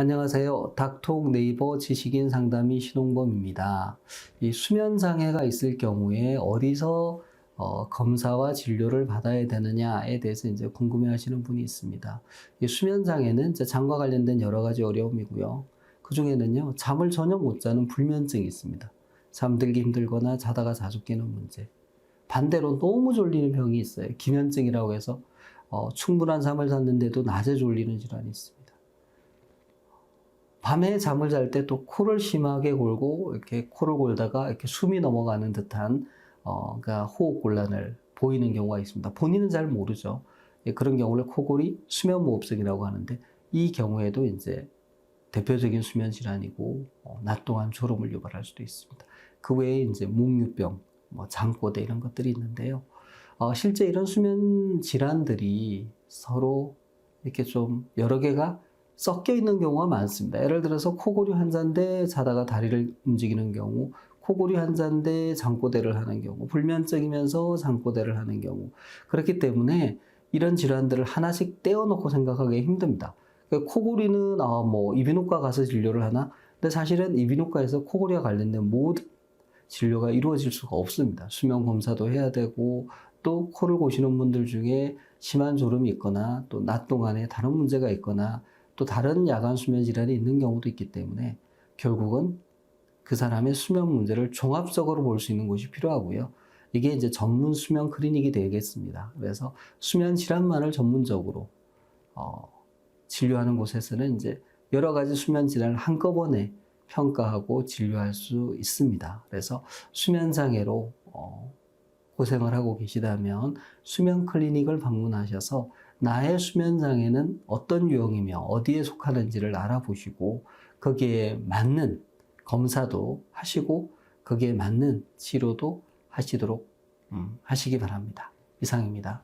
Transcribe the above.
안녕하세요. 닥톡 네이버 지식인 상담의 신홍범입니다. 이 수면 장애가 있을 경우에 어디서 어, 검사와 진료를 받아야 되느냐에 대해서 이제 궁금해 하시는 분이 있습니다. 이 수면 장애는 잠과 관련된 여러 가지 어려움이고요. 그 중에는요, 잠을 전혀 못 자는 불면증이 있습니다. 잠들기 힘들거나 자다가 자주 깨는 문제. 반대로 너무 졸리는 병이 있어요. 기면증이라고 해서 어, 충분한 잠을 잤는데도 낮에 졸리는 질환이 있습니다. 밤에 잠을 잘 때 또 코를 심하게 골고 이렇게 코를 골다가 이렇게 숨이 넘어가는 듯한 어, 그러니까 호흡 곤란을 보이는 경우가 있습니다. 본인은 잘 모르죠. 예, 그런 경우를 코골이 수면 무호흡증이라고 하는데 이 경우에도 이제 대표적인 수면 질환이고 어, 낮 동안 졸음을 유발할 수도 있습니다. 그 외에 이제 목류병, 뭐 장꼬대 이런 것들이 있는데요. 어, 실제 이런 수면 질환들이 서로 이렇게 좀 여러 개가 섞여 있는 경우가 많습니다. 예를 들어서 코골이 환자인데 자다가 다리를 움직이는 경우, 코골이 환자인데 장꼬대를 하는 경우, 불면증이면서 장꼬대를 하는 경우. 그렇기 때문에 이런 질환들을 하나씩 떼어놓고 생각하기 힘듭니다. 그러니까 코골이는 아, 뭐 이비인후과 가서 진료를 하나? 근데 사실은 이비인후과에서 코골이와 관련된 모든 진료가 이루어질 수가 없습니다. 수면 검사도 해야 되고 또 코를 고시는 분들 중에 심한 졸음이 있거나 또 낮 동안에 다른 문제가 있거나 또 다른 야간 수면 질환이 있는 경우도 있기 때문에 결국은 그 사람의 수면 문제를 종합적으로 볼 수 있는 곳이 필요하고요. 이게 이제 전문 수면 클리닉이 되겠습니다. 그래서 수면 질환만을 전문적으로 어, 진료하는 곳에서는 이제 여러 가지 수면 질환을 한꺼번에 평가하고 진료할 수 있습니다. 그래서 수면 장애로 어, 고생을 하고 계시다면 수면 클리닉을 방문하셔서 나의 수면 장애는 어떤 유형이며 어디에 속하는지를 알아보시고 거기에 맞는 검사도 하시고 거기에 맞는 치료도 하시도록 음, 하시기 바랍니다. 이상입니다.